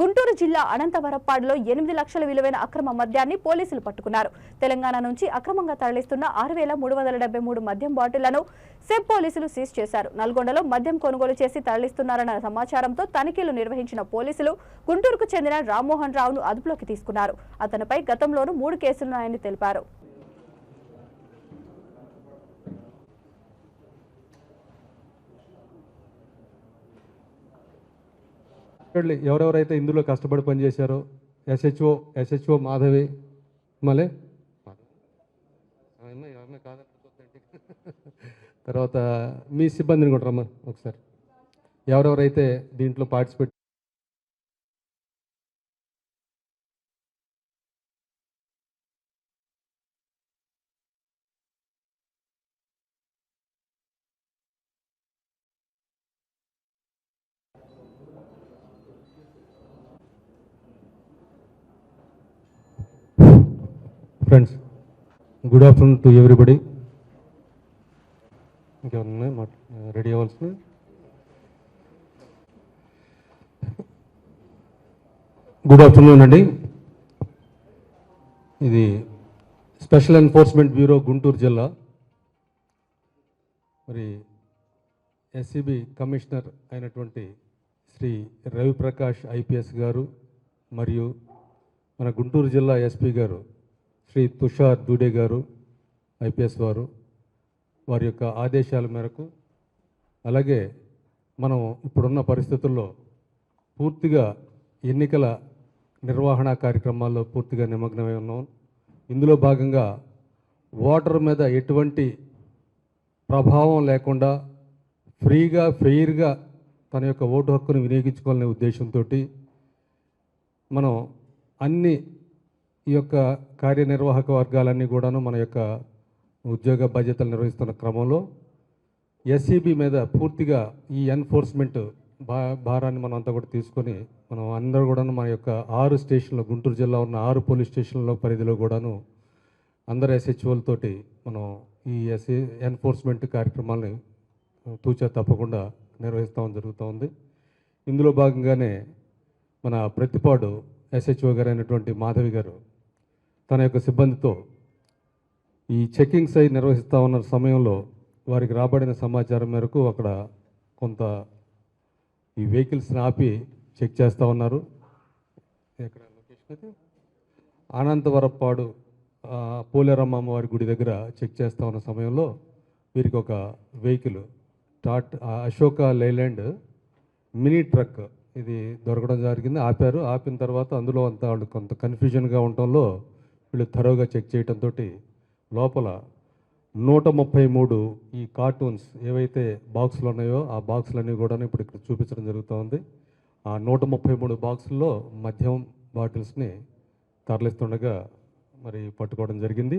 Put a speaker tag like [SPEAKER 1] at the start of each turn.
[SPEAKER 1] గుంటూరు జిల్లా అనంతవరప్పాడులో ఎనిమిది లక్షల విలువైన అక్రమ మద్యాన్ని పోలీసులు పట్టుకున్నారు. తెలంగాణ నుంచి అక్రమంగా తరలిస్తున్న ఆరు వేల మూడు వందల డెబ్బై మూడు మద్యం బాటిళ్ళను సెబ్ పోలీసులు సీజ్ చేశారు. నల్గొండలో మద్యం కొనుగోలు చేసి తరలిస్తున్నారన్న సమాచారంతో తనిఖీలు నిర్వహించిన పోలీసులు గుంటూరుకు చెందిన రామ్మోహన్ రావును అదుపులోకి తీసుకున్నారు. అతనిపై గతంలోనూ మూడు కేసులున్నాయని తెలిపారు.
[SPEAKER 2] ఎవరెవరైతే ఇందులో కష్టపడి పనిచేశారో ఎస్హెచ్ఓ ఎస్హెచ్ఓ మాధవి మళ్ళీ? తర్వాత మీ సిబ్బందిని కూడా రమ్మని ఒకసారి. ఎవరెవరైతే దీంట్లో participate friends good afternoon to everybody ఇంకేమన్నా మాట రెడీ అవ్వాల్సిన గుడ్ ఆఫ్టర్నూన్ అండి. ఇది స్పెషల్ ఎన్ఫోర్స్మెంట్ బ్యూరో గుంటూరు జిల్లా. మరి ఎస్సిబి కమిషనర్ అయినటువంటి శ్రీ రవిప్రకాష్ ఐపీఎస్ గారు మరియు మన గుంటూరు జిల్లా ఎస్పీ గారు శ్రీ తుషార్ డూడే గారు ఐపీఎస్ వారు వారి యొక్క ఆదేశాల మేరకు అలాగే మనం ఇప్పుడున్న పరిస్థితుల్లో పూర్తిగా ఎన్నికల నిర్వహణ కార్యక్రమాల్లో పూర్తిగా నిమగ్నమై ఉన్నాం. ఇందులో భాగంగా ఓటర్ మీద ఎటువంటి ప్రభావం లేకుండా ఫ్రీగా ఫెయిర్గా తన యొక్క ఓటు హక్కును వినియోగించుకోవాలనే ఉద్దేశంతో మనం అన్ని ఈ యొక్క కార్యనిర్వాహక వర్గాలన్నీ కూడాను మన యొక్క ఉద్యోగ బాధ్యతలు నిర్వహిస్తున్న క్రమంలో ఎస్సీబీ మీద పూర్తిగా ఈ ఎన్ఫోర్స్మెంట్ భా భారాన్ని మనం అంతా కూడా తీసుకొని మనం అందరూ కూడాను మన యొక్క ఆరు స్టేషన్లో గుంటూరు జిల్లా ఉన్న ఆరు పోలీస్ స్టేషన్ల పరిధిలో కూడాను అందరు ఎస్హెచ్ఓలతోటి మనం ఈ ఎస్ఏ ఎన్ఫోర్స్మెంట్ కార్యక్రమాలని తూచా తప్పకుండా నిర్వహిస్తామని జరుగుతూ ఉంది. ఇందులో భాగంగానే మన ప్రతిపాడు ఎస్హెచ్ఓ గారు అయినటువంటి మాధవి గారు తన యొక్క సిబ్బందితో ఈ చెకింగ్స్ అయి నిర్వహిస్తూ ఉన్న సమయంలో వారికి రాబడిన సమాచారం మేరకు అక్కడ కొంత ఈ వెహికల్స్ని ఆపి చెక్ చేస్తూ ఉన్నారు. ఎక్కడ లొకేషన్ అయితే అనంతవరప్పాడు పోలేరమ్మ అమ్మవారి గుడి దగ్గర చెక్ చేస్తూ ఉన్న సమయంలో వీరికి ఒక vehicle taught Ashok Leyland mini truck ఇది దొరకడం జరిగింది. ఆపారు. ఆపిన తర్వాత అందులో అంత వాళ్ళు కొంత కన్ఫ్యూజన్గా ఉండటంలో వీళ్ళు థరోగా చెక్ చేయడంతో లోపల నూట ముప్పై మూడు ఈ కార్టూన్స్ ఏవైతే బాక్సులు ఉన్నాయో ఆ బాక్సులన్నీ కూడా ఇప్పుడు ఇక్కడ చూపించడం జరుగుతుంది ఆ నూట ముప్పై మూడు బాక్సుల్లో మద్యం బాటిల్స్ని తరలిస్తుండగా మరి పట్టుకోవడం జరిగింది.